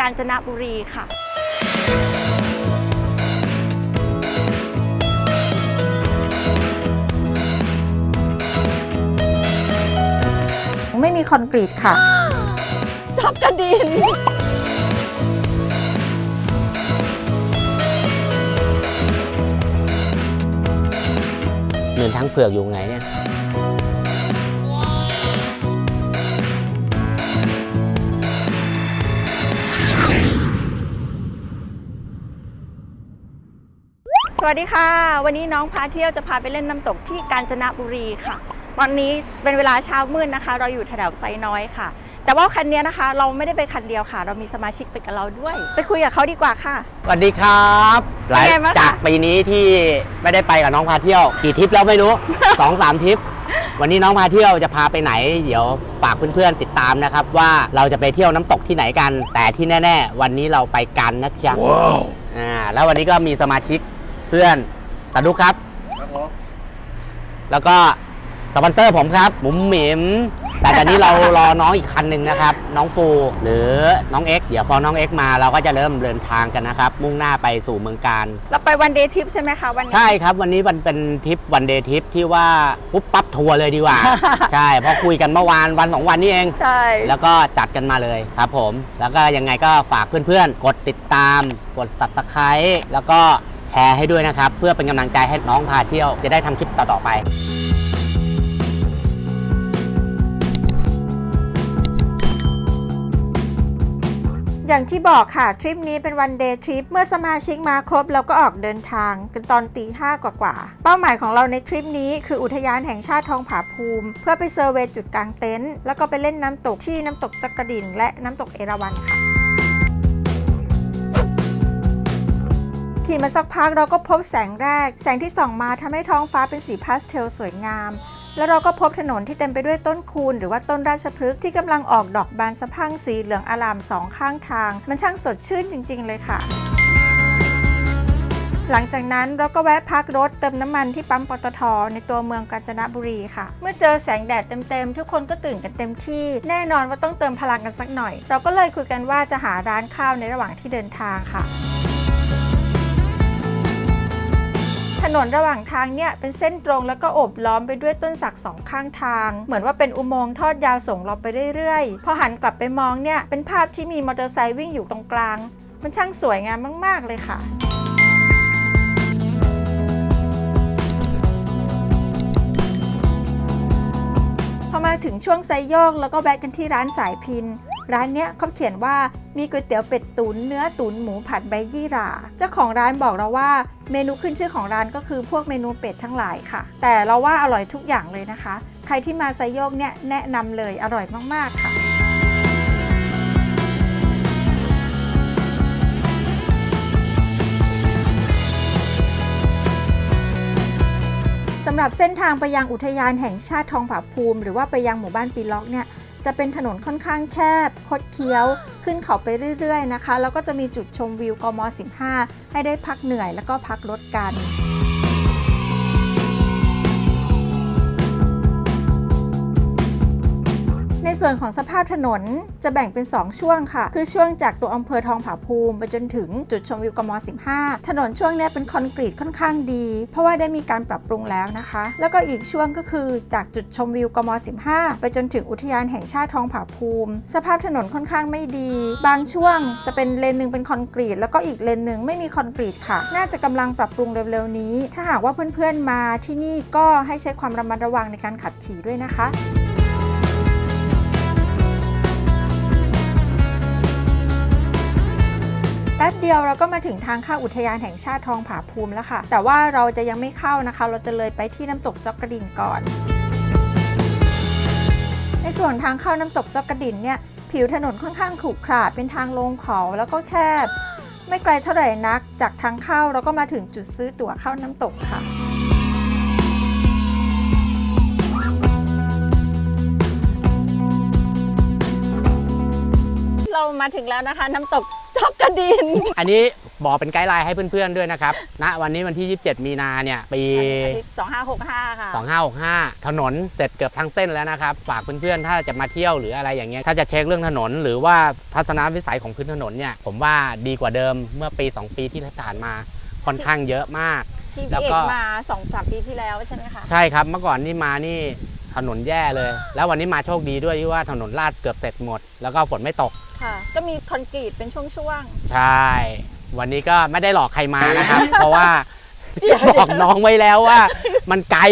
กาญจนบุรีค่ะไม่มีคอนกรีตค่ะจับกระดินเหมือนทั้งเผือกอยู่ไงเนี่ย สวัสดีค่ะ วันนี้น้องพาเที่ยวจะพาไปเล่นน้ำตกที่กาญจนบุรีค่ะ ตอนนี้เป็นเวลาเช้ามืดนะคะ เราอยู่แถวๆไซน้อยค่ะ แต่ว่าคันนี้นะคะ เราไม่ได้ไปคันเดียวค่ะ เรามีสมาชิกไปกับเราด้วย ไปคุยกับเขาดีกว่าค่ะ สวัสดีครับ หลังเป็นไงบ้างคะ จากปีนี้ที่ไม่ได้ไปกับน้องพาเที่ยวกี่ทริปแล้วไม่รู้ สองสามทริป วันนี้น้องพาเที่ยวจะพาไปไหน เดี๋ยวฝากเพื่อนๆติดตามนะครับ ว่าเราจะไปเที่ยวน้ำตกที่ไหนกัน แต่ที่แน่ ๆ วันนี้เราไปกันนะจ๊ะอ่าแล้ววันนี้ก็มีสมาชิก เพื่อนตาดุกครับแล้วก็สปอนเซอร์ผมครับหมุมหมิม แต่ตอนนี้เรารอน้องอีกคันหนึ่งนะครับ น้องฟู หรือน้องเอ็กซ์เดี๋ยวพอน้องเอ็กซ์มาเราก็จะเริ่มเดินทางกันนะครับ มุ่งหน้าไปสู่เมืองการ เราไปวันเดย์ทริปใช่ไหมคะวันนี้ ใช่ครับ วันนี้มันเป็นทริปวันเดย์ทริปที่ว่าปุ๊บปั๊บทัวร์เลยดีกว่า ใช่เพราะคุยกันเมื่อวานวันสองวันนี้เอง ใช่ แล้วก็จัดกันมาเลยครับผม แล้วก็ยังไงก็ฝากเพื่อนๆ กดติดตาม กด subscribe แล้วก็ แชร์ให้ด้วยนะครับ เพื่อเป็นกำลังใจให้น้องพาเที่ยวจะได้ทำคลิปต่อๆไป อย่างที่บอกค่ะ ทริปนี้เป็นวันเดย์ทริปเมื่อสมาชิกมาครบเราก็ออกเดินทางกันตอนตีห้ากว่าๆเป้าหมายของเราในทริปนี้คืออุทยานแห่งชาติทองผาภูมิ เพื่อไปเซอร์เวย์จุดกลางเต็นท์แล้วก็ไปเล่นน้ำตกที่น้ำตกจักระดินและน้ำตกเอราวัณค่ะ ขี่มาสักพักเราก็พบแสงแรก แสงที่ส่องมาทำให้ท้องฟ้าเป็นสีพาสเทลสวยงาม แล้วเราก็พบถนนที่เต็มไปด้วยต้นคูนหรือว่าต้นราชพฤกษ์ที่กำลังออกดอกบานสะพั่งสีเหลืองอารามสองข้างทาง มันช่างสดชื่นจริง ๆ เลยค่ะหลังจากนั้นเราก็แวะพักรถเติมน้ำมันที่ปั๊มปตท ในตัวเมืองกาญจนบุรีค่ะ เมื่อเจอแสงแดดเต็มๆ ทุกคนก็ตื่นกันเต็มที่ แน่นอนว่าต้องเติมพลังกันสักหน่อย เราก็เลยคุยกันว่าจะหาร้านข้าวในระหว่างที่เดินทางค่ะ นนระหว่างทางเนี่ยเป็นเส้นตรงแล้วก็โอบล้อมไปด้วยต้นสักสองข้างทาง เหมือนว่าเป็นอุโมงค์ทอดยาวส่งเราไปเรื่อยๆ พอหันกลับไปมองเนี่ยเป็นภาพที่มีมอเตอร์ไซค์วิ่งอยู่ตรงกลาง มันช่างสวยงามมาก ๆ เลยค่ะพอมาถึงช่วงไซโยกแล้วก็แวะกันที่ร้านสายพิน ร้านเนี้ยเขาเขียนว่ามีก๋วยเตี๋ยวเป็ดตุนเนื้อตุนหมูผัดใบยี่หร่า เจ้าของร้านบอกเราว่าเมนูขึ้นชื่อของร้านก็คือพวกเมนูเป็ดทั้งหลายค่ะ แต่เราว่าอร่อยทุกอย่างเลยนะคะ ใครที่มาไซโยกเนี่ยแนะนำเลยอร่อยมากๆค่ะสำหรับเส้นทางไปยังอุทยานแห่งชาติทองผาภูมิ หรือว่าไปยังหมู่บ้านปีล็อกเนี่ย จะเป็นถนนค่อนข้างแคบ คดเคี้ยว ขึ้นเขาไปเรื่อยๆนะคะ แล้วก็จะมีจุดชมวิวกม 15 ให้ได้พักเหนื่อยแล้วก็พักรถกัน ในส่วนของสภาพถนนจะแบ่งเป็น 2 ช่วงค่ะ คือช่วงจากตัวอำเภอทองผาภูมิไปจนถึงจุดชมวิวกม 15 ถนนช่วงนี้เป็นคอนกรีตค่อนข้างดี เพราะว่าได้มีการปรับปรุงแล้วนะคะ แล้วก็อีกช่วงก็คือจากจุดชมวิวกม 15 ไปจนถึงอุทยานแห่งชาติทองผาภูมิ สภาพถนนค่อนข้างไม่ดี บางช่วงจะเป็นเลนหนึ่งเป็นคอนกรีต แล้วก็อีกเลนหนึ่งไม่มีคอนกรีตค่ะ น่าจะกำลังปรับปรุงเร็วๆนี้ ถ้าหากว่าเพื่อนๆมาที่นี่ก็ให้ใช้ความระมัดระวังในการขับขี่ด้วยนะคะ แป๊บเดียวเราก็มาถึงทางเข้าอุทยานแห่งชาติทองผาภูมิแล้วค่ะ แต่ว่าเราจะยังไม่เข้านะคะ เราจะเลยไปที่น้ำตกจอกกระดินก่อน ในส่วนทางเข้าน้ำตกจอกกระดินเนี่ยผิวถนนค่อนข้างขรุขระเป็นทางลงเขาแล้วก็แคบ ไม่ไกลเท่าไหร่นัก จากทางเข้าเราก็มาถึงจุดซื้อตั๋วเข้าน้ำตกค่ะเรามาถึงแล้วนะคะ น้ำตก จอกกระดิน อันนี้บอกเป็นไกด์ไลน์ให้เพื่อนๆด้วยนะครับ ณ วันนี้วันที่ 27 มีนาเนี่ยปีสองห้าหกห้าค่ะ 2565 ถนนเสร็จเกือบทั้งเส้นแล้วนะครับ ฝากเพื่อนๆ ถ้าจะมาเที่ยวหรืออะไรอย่างเงี้ย ถ้าจะเช็คเรื่องถนน หรือว่าทัศนวิสัยของพื้นถนนเนี่ย ผมว่าดีกว่าเดิมเมื่อปี 2 ปีที่ผ่านมา ค่อนข้างเยอะมาก ที่แล้พี่วเอก็กมาสองสามปีที่แล้วใช่ไหมคะใช่ครับ เมื่อก่อนนี่มานี่ถนนแย่เลย แล้ววันนี้มาโชคดีด้วยที่ว่าถนนลาดเกือบเสร็จหมด แล้วก็ฝนไม่ตกค่ะ ก็มีคอนกรีตเป็นช่วง ใช่ วันนี้ก็ไม่ได้หลอกใครมานะครับ เพราะว่าเดี๋ยว บอกน้องไว้แล้วว่า มันไกล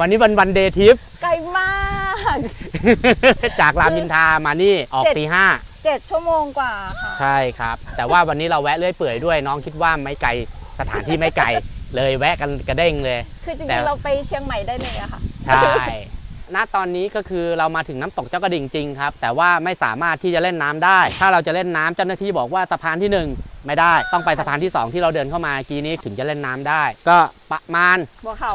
วันนี้วันวันเดย์ทิป ๆ ไกลมาก จากรามอินทรามานี่ออกเจ็ด ตีห้าเจ็ดชั่วโมงกว่าค่ะ ใช่ครับ แต่ว่าวันนี้เราแวะเรื่อยเปื่อยด้วยน้องคิดว่าไม่ไกลสถานที่ไม่ไกล เลยแวะกันกระเด้งเลย คือจแต่ ริงๆ เราไปเชียงใหม่ได้เลยอะค่ะ ใช่ ณตอนนี้ก็คือเรามาถึงน้ำตกเจ้ากระดิ่งจริงครับ แต่ว่าไม่สามารถที่จะเล่นน้ำได้ ถ้าเราจะเล่นน้ำเจ้าหน้าที่บอกว่าสะพานที่หนึ่งไม่ได้ต้องไปสะพานที่สองที่เราเดินเข้ามาเมื่อกี้นี้ถึงจะเล่นน้ำได้ ก็ประมาณบัวเขา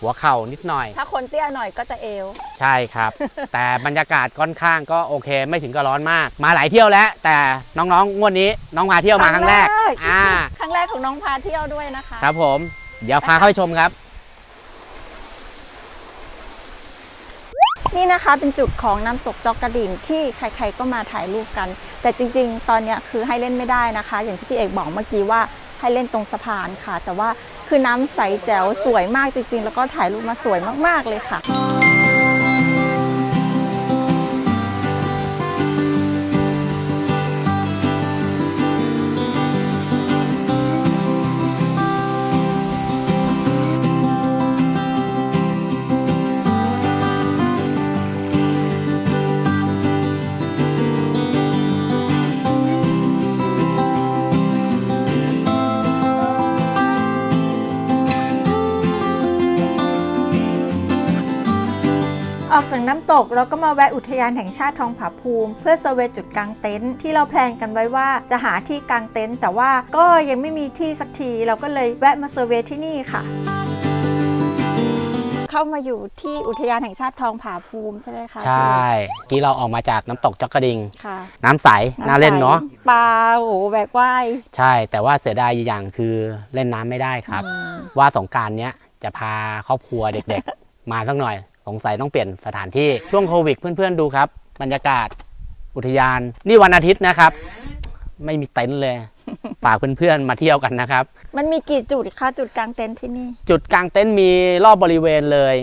หัวเข่านิดหน่อย ถ้าคนเตี้ยหน่อยก็จะเอว ใช่ครับ แต่บรรยากาศค่อนข้างก็โอเค ไม่ถึงกับร้อนมาก มาหลายเที่ยวแล้ว แต่น้องๆงวดนี้น้องพาเที่ยวมาครั้งแรกอ่าครั้งแรกของน้องพาเที่ยวด้วยนะคะ ครับผม เดี๋ยวพาเข้าไปชมครับ นี่นะคะเป็นจุดของน้ำตกจอกกระดิ่งที่ใครๆก็มาถ่ายรูปกัน แต่จริงๆ ตอนนี้คือให้เล่นไม่ได้นะคะ อย่างที่พี่เอกบอกเมื่อกี้ว่าให้เล่นตรงสะพานค่ะ แต่ว่าคือน้ำใสแจ๋วสวยมากจริง ๆ แล้วก็ถ่ายรูปมาสวยมากๆเลยค่ะ ออกจากน้ำตกเราก็มาแวะอุทยานแห่งชาติทองผาภูมิ เพื่อเซอร์เวย์จุดกางเต็นท์ที่เราแพลนกันไว้ว่าจะหาที่กางเต็นท์แต่ว่าก็ยังไม่มีที่สักทีเราก็เลยแวะมาเซอร์เวย์ที่นี่ค่ะเข้ามาอยู่ที่อุทยานแห่งชาติทองผาภูมิใช่ไหมคะใช่กี้เราออกมาจากน้ำตกจอกกระดิงค่ะน้ำใสน่าเล่นเนาะปลาโอ้โหแบกว่ายใช่ แต่ว่าเสียดายอย่างคือเล่นน้ำไม่ได้ครับอืมว่าสงกรารเนี้ยจะพาครอบครัวเด็กๆ มาสักหน่อย สงสัยต้องเปลี่ยนสถานที่ช่วงโควิดเพื่อนๆดูครับ บรรยากาศอุทยาน นี่วันอาทิตย์นะครับ ไม่มีเต็นท์เลยฝากเพื่อนๆมาเที่ยวกันนะครับ มันมีกี่จุดคะจุดกางเต็นท์ที่นี่ จุดกลางเต็นท์มีรอบบริเวณเลย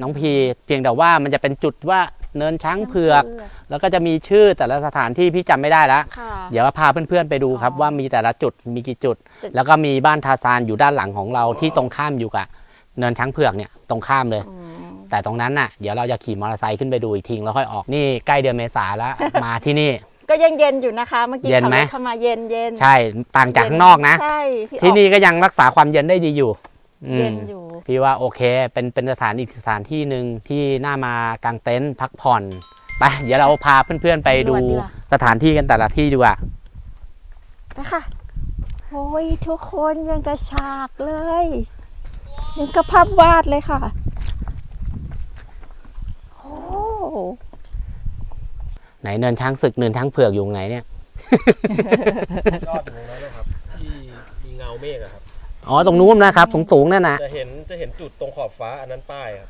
น้องพี เพียงแต่ว่ามันจะเป็นจุดว่าเนินช้างเผือก แล้วก็จะมีชื่อแต่ละสถานที่พี่จำไม่ได้แล้วค่ะเดี๋ยวพาเพื่อนๆไปดูครับอ๋อว่ามีแต่ละจุดมีกี่จุดจุด แล้วก็มีบ้านทาซานอยู่ด้านหลังของเราที่ตรงข้ามอยู่กับเนินช้างเผือกเนี่ยตรงข้ามเลยอืม แต่ตรงนั้นน่ะเดี๋ยวเราจะขี่มอเตอร์ไซค์ขึ้นไปดูอีกทีแล้วค่อยออกนี่ใกล้เดือนเมษาแล้ว มาที่นี่ ก็ยังเย็นอยู่นะคะเมื่อกี้เย็นขับไหม รถเข้ามาเย็นเย็นใช่ต่างจากข้างนอกนะ ใช่พี่ที่ออกนี่ก็ยังรักษาความเย็นได้ดีอยู่อืมเย็นอยู่ พี่ว่าโอเค เป็นเป็นสถานอีกสถานที่หนึ่งที่น่ามากางเต็นท์พักผ่อนไปเดี๋ยวเราพาเพื่อนๆไปดูสถานที่กันแต่ละที่ดีกว่านะคะโอ้ยทุกคนยังกระฉากเลย ยังกระภาพวาดเลยค่ะ โอ้ ไหนเนินช้างศึกเนินช้างเผือกอยู่ไหนเนี่ยยอดอยู่ตรงนั้นนะครับ ที่มีเงาเมฆอะครับ อ๋อตรงนู้นนะครับสูงสูงๆนั่นนะจะเห็นจะเห็นจุดตรงขอบฟ้าอันนั้นป้ายครับ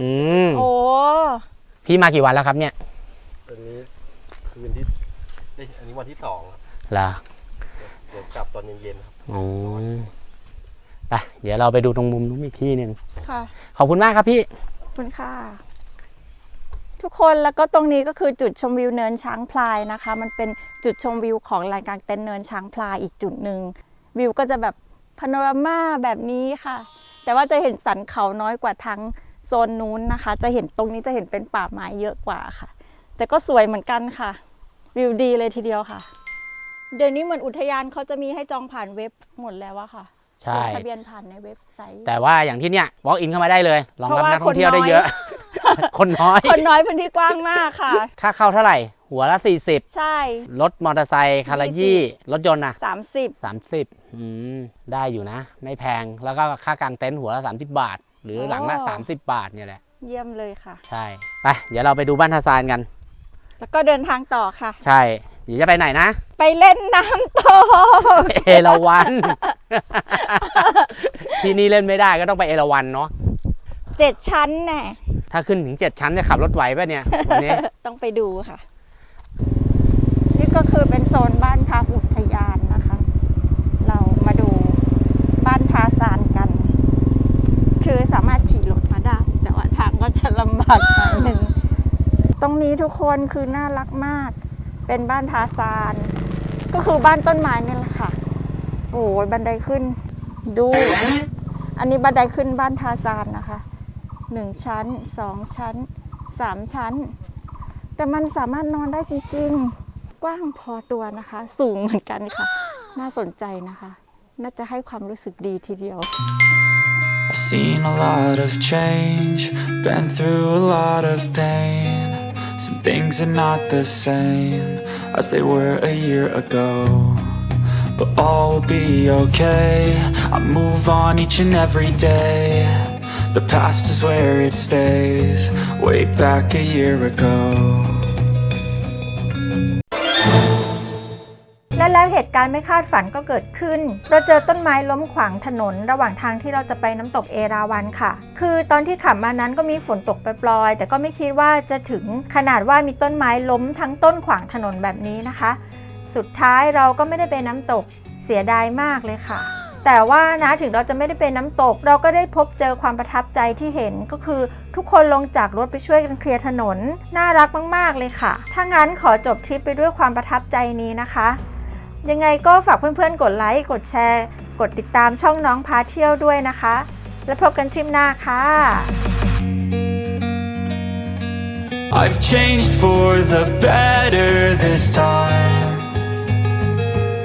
อืมโอ้พี่มากี่วันแล้วครับเนี่ยตรงนี้คืนที่เอ้ยอันนี้วันที่สองครับเหรอเดี๋ยวกลับตอนเย็นๆครับ อ๋อไปเดี๋ยวเราไปดูตรงมุมนู้นอีกที่หนึ่งค่ะขอบคุณมากครับพี่ ขอบคุณค่ะ ทุกคนแล้วก็ตรงนี้ก็คือจุดชมวิวเนินช้างพลายนะคะ มันเป็นจุดชมวิวของลานกลางเต็นท์เนินช้างพลายอีกจุดหนึ่งวิวก็จะแบบพาโนรามาแบบนี้ค่ะ แต่ว่าจะเห็นสันเขาน้อยกว่าทั้งโซนนู้นนะคะ จะเห็นตรงนี้จะเห็นเป็นป่าไม้เยอะกว่าค่ะ แต่ก็สวยเหมือนกันค่ะ วิวดีเลยทีเดียวค่ะ เดี๋ยวนี้เหมือนอุทยานเขาจะมีให้จองผ่านเว็บหมดแล้วอะค่ะใช่ลงทะเบียนผ่านในเว็บไซต์แต่ว่าอย่างที่เนี่ย walk in เข้ามาได้เลยรองรับเพราะว่านักท่องเที่ยวคนน้ได้อยเยอะ คนน้อย คนน้อยพื้นที่กว้างมากค่ะ ค่าเข้าเท่าไหร่ หัวละ 40 ใช่ รถมอเตอร์ไซค์คันละ20ยี่รถยนต์อะ30 30อืมได้อยู่นะ ไม่แพงแล้วก็ค่ากางเต็นท์หัวละ 30 บาท หรือหลังละอ๋อ30 บาทเนี่ยแหละ เยี่ยมเลยค่ะ ใช่ ไป เดี๋ยวเราไปดูบ้านทาซานกัน แล้วก็เดินทางต่อค่ะ ใช่เดี๋ยวจะไปไหนนะ ไปเล่นน้ำตกเอราวัน ที่นี่เล่นไม่ได้ก็ต้องไปเอราวันเนาะเจ็ดชั้นแน่ ถ้าขึ้นถึงเจ็ดชั้นจะขับรถไหวป่ะเนี่ยวันนี้ต้องไปดูค่ะ นี่ก็คือเป็นโซนบ้านพักอุทยานนะคะ เรามาดูบ้านทาซานกัน คือสามารถขี่รถมาได้ แต่ว่าทางก็จะลำบากหน่อยหนึ่งตรงนี้ทุกคนคือน่ารักมาก เป็นบ้านทาซาน ก็คือบ้านต้นไม้นี่แหละค่ะ โอ้ยบันไดขึ้น ดู อันนี้บันไดขึ้นบ้านทาซานนะคะ หนึ่งชั้นสองชั้นสามชั้น แต่มันสามารถนอนได้จริงๆ กว้างพอตัวนะคะ สูงเหมือนกันค่ะ น่าสนใจนะคะ น่าจะให้ความรู้สึกดีทีเดียว I've seen a lot of change, been through a lot of pain. Some things are not the same as they were a year ago. But all will be okay. I move on each and every day. The past is where it stays, way back a year ago. และแล้วเหตุการณ์ไม่คาดฝันก็เกิดขึ้น เราเจอต้นไม้ล้มขวางถนน ระหว่างทางที่เราจะไปน้ำตกเอราวันค่ะ คือตอนที่ขับมานั้นก็มีฝนตกปลอยๆ แต่ก็ไม่คิดว่าจะถึงขนาดว่ามีต้นไม้ล้มทั้งต้นขวางถนนแบบนี้นะคะ สุดท้ายเราก็ไม่ได้ไปน้ำตกเสียดายมากเลยค่ะ แต่ว่านะถึงเราจะไม่ได้เป็นน้ำตก เราก็ได้พบเจอความประทับใจที่เห็นก็คือ ทุกคนลงจากรถไปช่วยกันเคลียร์ถนน น่ารักมาก ๆ เลยค่ะ ถ้างั้นขอจบทริปไปด้วยความประทับใจนี้นะคะ ยังไงก็ฝากเพื่อนๆ กดไลค์กดแชร์ กดติดตามช่องน้องพาเที่ยวด้วยนะคะ แล้วพบกันทริปหน้าค่ะ I've changed for the better this time.